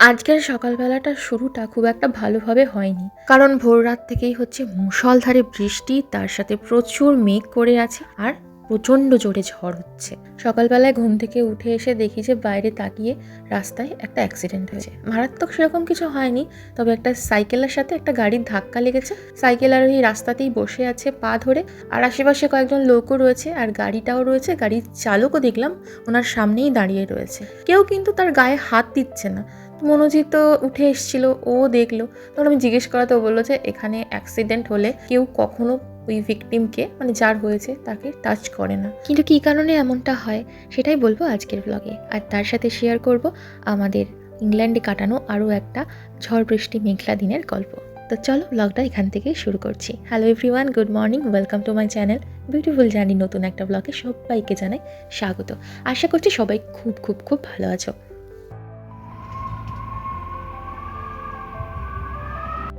আজকের সকালবেলাটা শুরুটা খুব একটা ভালোভাবে হয়নি। কারণ ভোর রাত থেকেই হচ্ছে মুষলধারে বৃষ্টি, তার সাথে প্রচুর মেঘ করে আছে, আর প্রচণ্ড জোরে ঝড় হচ্ছে। সকালবেলায় ঘুম থেকে উঠে এসে দেখি যে বাইরে তাকিয়ে রাস্তায় একটা অ্যাক্সিডেন্ট হয়েছে। মারাত্মক সেরকম কিছু হয়নি, তবে একটা সাইকেলের সাথে একটা গাড়ির ধাক্কা লেগেছে। সাইকেল আর ওই রাস্তাতেই বসে আছে পা ধরে। আর আশেপাশে কয়েকজন লোকও রয়েছে, আর গাড়িটাও রয়েছে। গাড়ির চালকও দেখলাম ওনার সামনেই দাঁড়িয়ে রয়েছে। কেউ কিন্তু তার গায়ে হাত দিচ্ছে না। মনোজিৎ তো উঠে এসেছিল, ও দেখল। তখন আমি জিজ্ঞেস করাতে বলল যে, এখানে অ্যাক্সিডেন্ট হলে কেউ কখনো ওই ভিকটিমকে মানে যার হয়েছে তাকে টাচ করে না। কিন্তু কী কারণে এমনটা হয়, সেটাই বলব আজকের ব্লগে আর তার সাথে শেয়ার করব আমাদের ইংল্যান্ডে কাটানো আরও একটা ঝড় বৃষ্টি মেঘলা দিনের গল্প। তো চলো ব্লগটা এখান থেকেই শুরু করছি। Hello everyone good morning welcome to my channel beautiful journey নতুন একটা ব্লগে সবাইকে জানাই স্বাগত। আশা করছি সবাই খুব খুব খুব ভালো আছো।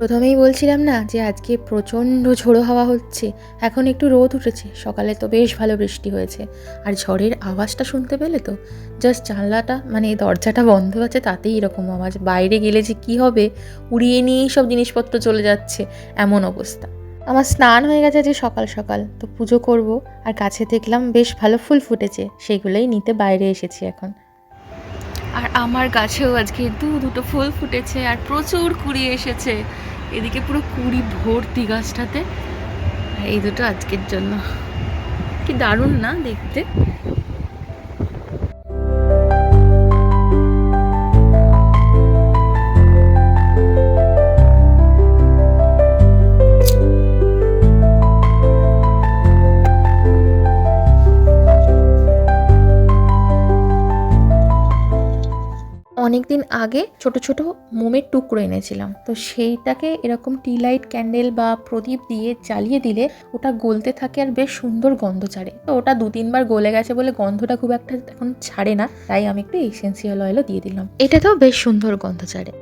প্রথমেই বলছিলাম না যে আজকে প্রচণ্ড ঝোড়ো হাওয়া হচ্ছে। এখন একটু রোদ উঠেছে। সকালে তো বেশ ভালো বৃষ্টি হয়েছে। আর ঝড়ের আওয়াজটা শুনতে পেলে তো? জাস্ট জানলাটা মানে দরজাটা বন্ধ আছে তাতেই এরকম আওয়াজ। বাইরে গেলে যে কী হবে? উড়িয়ে নিয়েই সব জিনিসপত্র চলে যাচ্ছে। এমন অবস্থা। আমার স্নান হয়ে গেছে যে সকাল সকাল। তো পুজো করব। আর গাছে দেখলাম বেশ ভালো ফুল ফুটেছে। সেগুলোই নিতে বাইরে এসেছি এখন। আর আমার গাছেও আজকে দু দুটো ফুল ফুটেছে। আর প্রচুর কুড়ি এসেছে। এদিকে পুরো কুড়ি ভর্তি গাছটাতে এই দুটো আজকের জন্য। কি দারুণ না দেখতে। অনেকদিন আগে ছোট ছোট মোমের টুকরো এনেছিলাম। তো সেইটাকে এরকম টি লাইট ক্যান্ডেল বা প্রদীপ দিয়ে জ্বালিয়ে দিলে ওটা গলতে থাকে আর বেশ সুন্দর গন্ধ ছাড়ে। তো ওটা দু তিনবার গলে গেছে বলে গন্ধটা খুব একটা এখন ছাড়ে না। তাই আমি একটু এসেন্সিয়াল অয়েলও দিয়ে দিলাম। এটা তো বেশ সুন্দর গন্ধ ছাড়ে।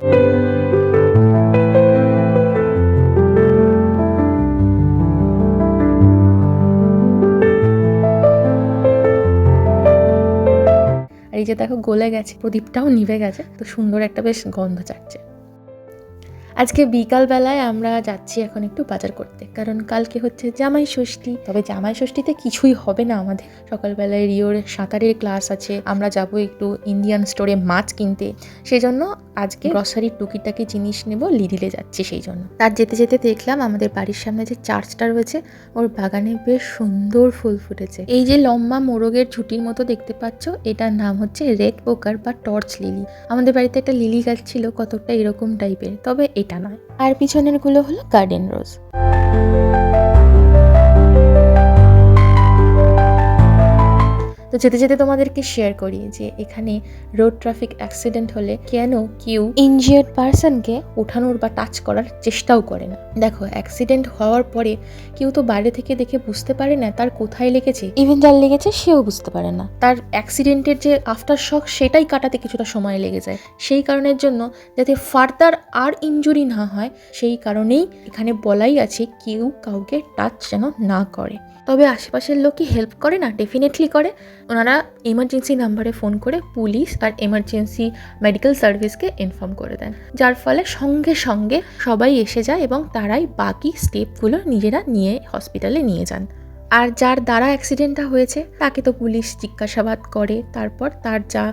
এই যে দেখো গলে গেছে প্রদীপটাও নিভে গেছে তো সুন্দর একটা বেশ গন্ধ ছাড়ছে আজকে বিকালবেলায় আমরা যাচ্ছি এখন একটু বাজার করতে। কারণ কালকে হচ্ছে জামাই ষষ্ঠী। তবে জামাই ষষ্ঠীতে কিছুই হবে না আমাদের। সকালবেলায় রিওর সাঁতারের ক্লাস আছে। আমরা যাব একটু ইন্ডিয়ান স্টোরে মাছ কিনতে। সেই জন্য আজকে গ্রসারির টুকিটাকি জিনিস নেব লিডিলে যাচ্ছি সেই জন্য তার যেতে যেতে দেখলাম আমাদের বাড়ির সামনে যে চার্চটা রয়েছে, ওর বাগানে বেশ সুন্দর ফুল ফুটেছে। এই যে লম্বা মোরগের ঝুটির মতো দেখতে পাচ্ছ, এটার নাম হচ্ছে রেড পোকার বা টর্চ লিলি আমাদের বাড়িতে একটা লিলি গাছ ছিল, কতটা এরকম টাইপের তবে এটা নয়। আর পিছনেরগুলো হলো গার্ডেন রোজ তো যেতে যেতে তোমাদেরকে শেয়ার করি যে এখানে রোড ট্রাফিক অ্যাক্সিডেন্ট হলে কেন কেউ ইনজিয়ার্ড পার্সনকে ওঠানোর বা টাচ করার চেষ্টাও করে না। দেখো অ্যাক্সিডেন্ট হওয়ার পরে কেউ তো বাইরে থেকে দেখে বুঝতে পারে না তার কোথায় লেগেছে। ইভেন যার লেগেছে সেও বুঝতে পারে না। তার অ্যাক্সিডেন্টের যে আফটার শখ সেটাই কাটাতে কিছুটা সময় লেগে যায়। সেই কারণের জন্য যাতে ফার্দার আর ইনজুরি না হয় সেই কারণেই এখানে বলাই আছে কেউ কাউকে টাচ যেন না করে। তবে আশেপাশের লোক কি হেল্প করে না? ডেফিনেটলি করে। ওনারা এমার্জেন্সি নাম্বারে ফোন করে পুলিশ আর এমার্জেন্সি মেডিকেল সার্ভিসকে ইনফর্ম করে দেন। যার ফলে সঙ্গে সঙ্গে সবাই এসে যায় এবং তারাই বাকি স্টেপগুলো নিজেরা নিয়ে হসপিটালে নিয়ে যান। আর যার দ্বারা অ্যাক্সিডেন্টটা হয়েছে তাকে তো পুলিশ জিজ্ঞাসাবাদ করে। তারপর তার যা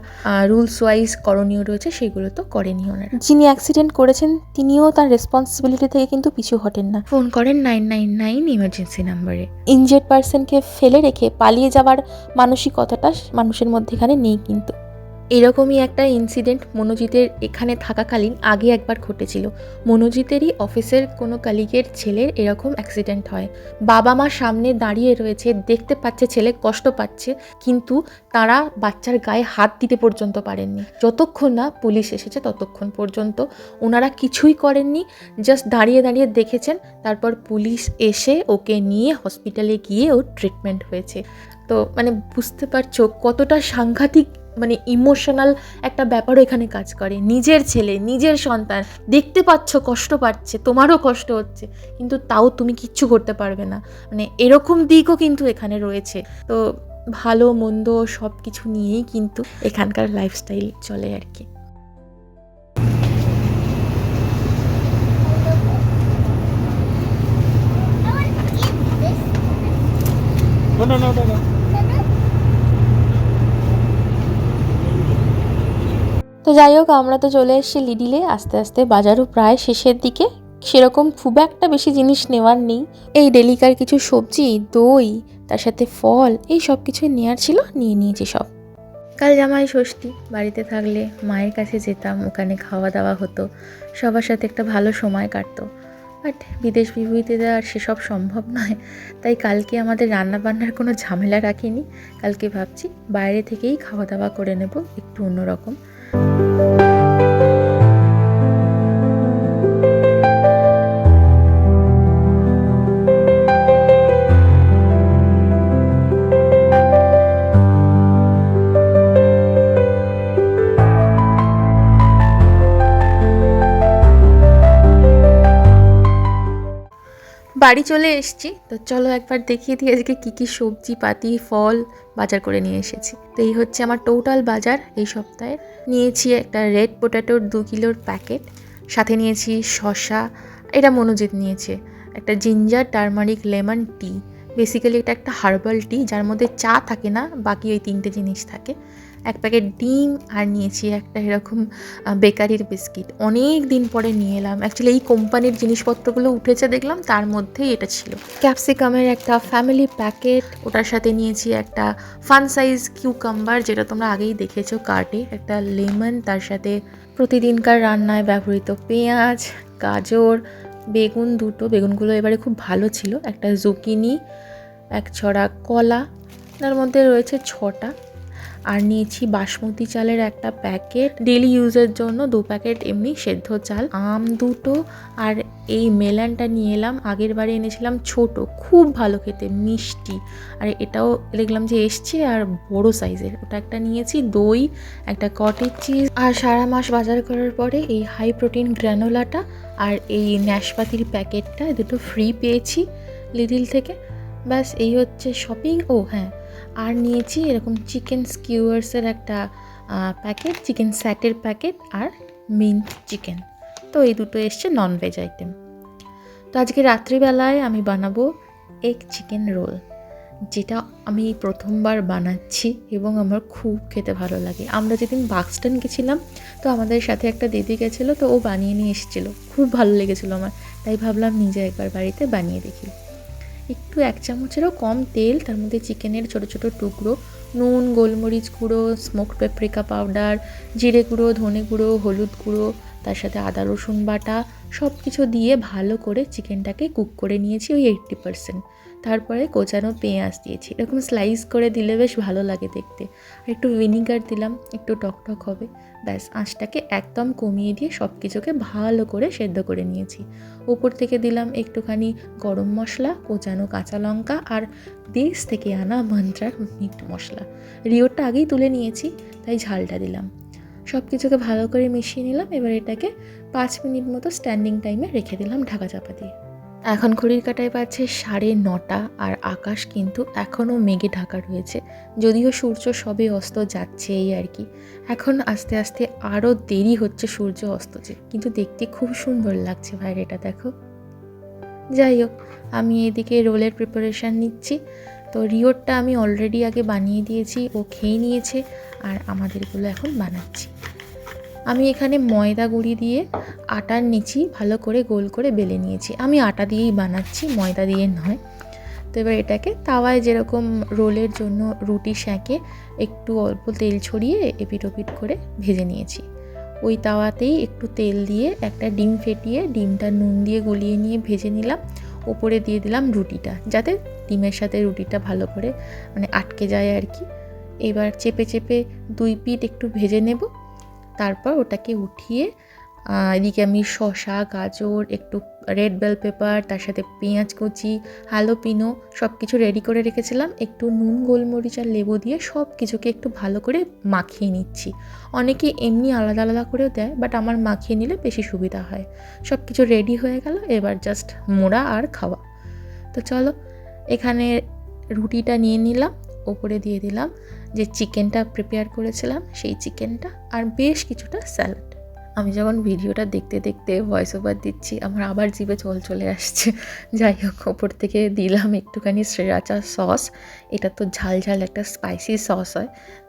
রুলস ওয়াইজ করণীয় রয়েছে সেগুলো তো করেনি ওনারা। যিনি অ্যাক্সিডেন্ট করেছেন তিনিও তার রেসপন্সিবিলিটি থেকে কিন্তু পিছু হটেন না। ফোন করেন নাইন নাইন নাইন ইমার্জেন্সি নাম্বারে ইনজেড পার্সনকে ফেলে রেখে পালিয়ে যাওয়ার মানসিকতাটা মানুষের মধ্যে এখানে নেই কিন্তু। এরকমই একটা ইনসিডেন্ট মনোজিতের এখানে থাকাকালীন আগে একবার ঘটেছিল। মনোজিতেরই অফিসের কোনো কালিগের ছেলের এরকম অ্যাক্সিডেন্ট হয়। বাবা মা সামনে দাঁড়িয়ে রয়েছে, দেখতে পাচ্ছে, ছেলে কষ্ট পাচ্ছে, কিন্তু তারা বাচ্চার গায়ে হাত দিতে পর্যন্ত পারেননি। যতক্ষণ না পুলিশ এসেছে ততক্ষণ পর্যন্ত ওনারা কিছুই করেননি জাস্ট দাঁড়িয়ে দাঁড়িয়ে দেখেছেন, তারপর পুলিশ এসে ওকে নিয়ে হসপিটালে গিয়ে ওর ট্রিটমেন্ট হয়েছে। তো মানে বুঝতে পারছ কতটা সাংঘাতিক মানে ইমোশনাল একটা ব্যাপারও এখানে কাজ করে। নিজের ছেলে নিজের সন্তান দেখতে পাচ্ছ কষ্ট পাচ্ছে তোমারও কষ্ট হচ্ছে কিন্তু তাও তুমি কিচ্ছু করতে পারবে না। মানে এরকম দিকও কিন্তু এখানে রয়েছে। তো ভালো মন্দ সব কিছু নিয়েই কিন্তু এখানকার লাইফস্টাইল চলে আর কি। No, no, no, no, no. তো যাই হোক, আমরা তো চলে এসেছি লিডিলে আস্তে আস্তে বাজারও প্রায় শেষের দিকে। সেরকম খুব একটা বেশি জিনিস নেওয়ার নেই। এই ডেলিকার কিছু সবজি, দই, তার সাথে ফল, এই সব কিছুই নেওয়ার ছিল, নিয়ে নিয়েছি সব। কাল জামাই ষষ্ঠী, বাড়িতে থাকলে মায়ের কাছে যেতাম, ওখানে খাওয়া দাওয়া হতো, সবার সাথে একটা ভালো সময় কাটতো। বাট বিদেশ বিভূতিতে আর সেসব সম্ভব নয়। তাই কালকে আমাদের রান্না বান্নার কোনো ঝামেলা রাখিনি। কালকে ভাবছি বাইরে থেকেই খাওয়া দাওয়া করে নেব, একটু অন্যরকম। thank you বাড়ি চলে এসেছি। তো চলো একবার দেখিয়ে দিই আজকে কী কী সবজি, পাতি, ফল বাজার করে নিয়ে এসেছি। তো এই হচ্ছে আমার টোটাল বাজার এই সপ্তাহে। নিয়েছি একটা রেড পোটাটোর দু কিলোর প্যাকেট। সাথে নিয়েছি শশা এটা মনোজিৎ নিয়েছে। একটা ginger, turmeric lemon tea. Basically এটা একটা হার্বাল টি, যার মধ্যে চা থাকে না, বাকি ওই তিনটে জিনিস থাকে। এক প্যাকেট ডিম আর নিয়েছি একটা এরকম বেকারির বিস্কিট। অনেক দিন পরে নিয়ে এলাম। অ্যাকচুয়ালি এই কোম্পানির জিনিসপত্রগুলো উঠেছে দেখলাম, তার মধ্যেই এটা ছিল। ক্যাপসিকামের একটা ফ্যামিলি প্যাকেট ওটার সাথে নিয়েছি একটা ফান সাইজ কিউকাম্বার যেটা তোমরা আগেই দেখেছ কার্টে। একটা লেমন, তার সাথে প্রতিদিনকার রান্নায় ব্যবহৃত পেঁয়াজ, গাজর, বেগুন দুটো। বেগুনগুলো এবারে খুব ভালো ছিল। একটা জুকিনি এক ছড়া কলা। তার মধ্যে রয়েছে ছটা। আর নিয়েছি বাসমতি চালের একটা প্যাকেট। ডেলি ইউজের জন্য দু প্যাকেট এমনি সেদ্ধ চাল, আম দুটো আর এই মেলানটা নিয়ে এলাম। আগের বারে এনেছিলাম ছোট, খুব ভালো খেতে, মিষ্টি। আর এটাও দেখলাম যে এসছে আর বড় সাইজের ওটা একটা নিয়েছি, দই, একটা কটেজ চিজ আর সারা মাস বাজার করার পরে এই হাই প্রোটিন গ্র্যানোলাটা আর এই ন্যাশপাতির প্যাকেটটা দুটো ফ্রি পেয়েছি লিডিল থেকে। ব্যাস, এই হচ্ছে শপিং ও হ্যাঁ আর নিয়েছি এরকম চিকেন স্কিউয়ার্সের একটা প্যাকেট চিকেন স্যাটের প্যাকেট আর মিন্ট চিকেন তো এই দুটো এসছে ননভেজ আইটেম তো আজকে রাত্রিবেলায় আমি বানাবো এগ চিকেন রোল যেটা আমি প্রথমবার বানাচ্ছি এবং আমার খুব খেতে ভালো লাগে। আমরা যেদিন বাক্সটন গেছিলাম, তো আমাদের সাথে একটা দিদি গেছিল, তো ও বানিয়ে নিয়ে এসেছিল। খুব ভালো লেগেছিলো আমার, তাই ভাবলাম নিজে একবার বাড়িতে বানিয়ে দেখি। একটু এক চামচেরও কম তেল, তার মধ্যে চিকেনের ছোটো ছোটো টুকরো, নুন, গোলমরিচ গুঁড়ো স্মোক পেপ্রিকা পাউডার জিরে গুঁড়ো, ধনে গুঁড়ো, হলুদ গুঁড়ো, তার সাথে আদা, রসুন বাটা সব কিছু দিয়ে ভালো করে চিকেনটাকে কুক করে নিয়েছি ওই এইট্টি পারসেন্ট তারপরে কোচানো পেঁয়াজ দিয়েছি। এরকম স্লাইস করে দিলে বেশ ভালো লাগে দেখতে। আর একটু ভিনিগার দিলাম, একটু টকটক হবে। ব্যাস, আঁচটাকে একদম কমিয়ে দিয়ে সব কিছুকে ভালো করে সেদ্ধ করে নিয়েছি। উপর থেকে দিলাম একটুখানি গরম মশলা, কোচানো কাঁচা লঙ্কা আর দেশ থেকে আনা মন্ত্রার মিট মশলা। রিওরটা আগেই তুলে নিয়েছি, তাই ঝালটা দিলাম। সব কিছুকে ভালো করে মিশিয়ে নিলাম, এবার এটাকে পাঁচ মিনিট মতো স্ট্যান্ডিং টাইমে রেখে দিলাম ঢাকা চাপা দিয়ে। এখন ঘড়ির কাটায় পাচ্ছে সাড়ে নটা আর আকাশ কিন্তু এখনও মেঘে ঢাকা রয়েছে। যদিও সূর্য সবে অস্ত যাচ্ছে এই আর কি। এখন আস্তে আস্তে আরও দেরি হচ্ছে সূর্য অস্তছে কিন্তু দেখতে খুব সুন্দর লাগছে বাইরেটা দেখো। যাই হোক, আমি এদিকে রোলের প্রিপারেশান নিচ্ছি। তো রিওরটা আমি অলরেডি আগে বানিয়ে দিয়েছি, ও খেয়ে নিয়েছে আর আমাদেরগুলো এখন বানাচ্ছি। আমি এখানে ময়দা গুঁড়ি দিয়ে আটার নিচি ভালো করে গোল করে বেলে নিয়েছি। আমি আটা দিয়েই বানাচ্ছি, ময়দা দিয়ে নয়। তো এবার এটাকে তাওয়ায় যেরকম রোলের জন্য রুটি সেঁকে একটু অল্প তেল ছড়িয়ে এপিট ওপিট করে ভেজে নিয়েছি। ওই তাওয়াতেই একটু তেল দিয়ে একটা ডিম ফেটিয়ে, ডিমটা নুন দিয়ে গলিয়ে নিয়ে ভেজে নিলাম। ওপরে দিয়ে দিলাম রুটিটা, যাতে ডিমের সাথে রুটিটা ভালো করে মানে আটকে যায় আর কি। এবার চেপে চেপে দুই পিঠ একটু ভেজে নেব। তারপর ওটাকে উঠিয়ে এদিকে আমি শশা গাজর, একটু রেড বেল পেপার তার সাথে পেঁয়াজ কুচি হালোপিনো সব কিছু রেডি করে রেখেছিলাম। একটু নুন, গোলমরিচ আর লেবু দিয়ে সব কিছুকে একটু ভালো করে মাখিয়ে নিচ্ছি। অনেকে এমনি আলাদা আলাদা করেও দেয় বাট আমার মাখিয়ে নিলে বেশি সুবিধা হয়। সব কিছু রেডি হয়ে গেল, এবার জাস্ট মোড়া আর খাওয়া। তো চলো, এখানে রুটিটা নিয়ে নিলাম। ওপরে দিয়ে দিলাম যে চিকেনটা প্রিপেয়ার করেছিলাম, সেই চিকেনটা আর বেশ কিছুটা স্যালাড আমি যখন ভিডিওটা দেখতে দেখতে ভয়েস ওভার দিচ্ছি, আমার আবার জিভে চল চলে আসছে। যাই হোক, ওপর থেকে দিলাম একটুখানি শ্রেয়াচা সস এটা তো ঝাল ঝাল একটা স্পাইসি সস হয়।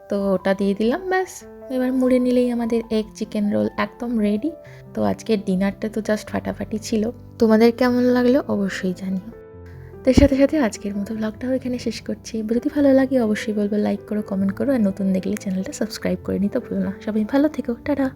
তো ওটা দিয়ে দিলাম, ব্যাস। এবার মুড়ে নিলেই আমাদের এগ চিকেন রোল একদম রেডি তো আজকের ডিনারটা তো জাস্ট ফাটাফাটি ছিল। তোমাদের কেমন লাগল অবশ্যই জানিও। এর সাথে সাথে আজকের মতো ব্লগটাও এখানে শেষ করছি। যদি ভালো লাগে অবশ্যই বলব লাইক করো কমেন্ট করো, আর নতুন দেখলে চ্যানেলটা সাবস্ক্রাইব করে নিতে ভুলো না। সবাই ভালো থেকো, টাটা।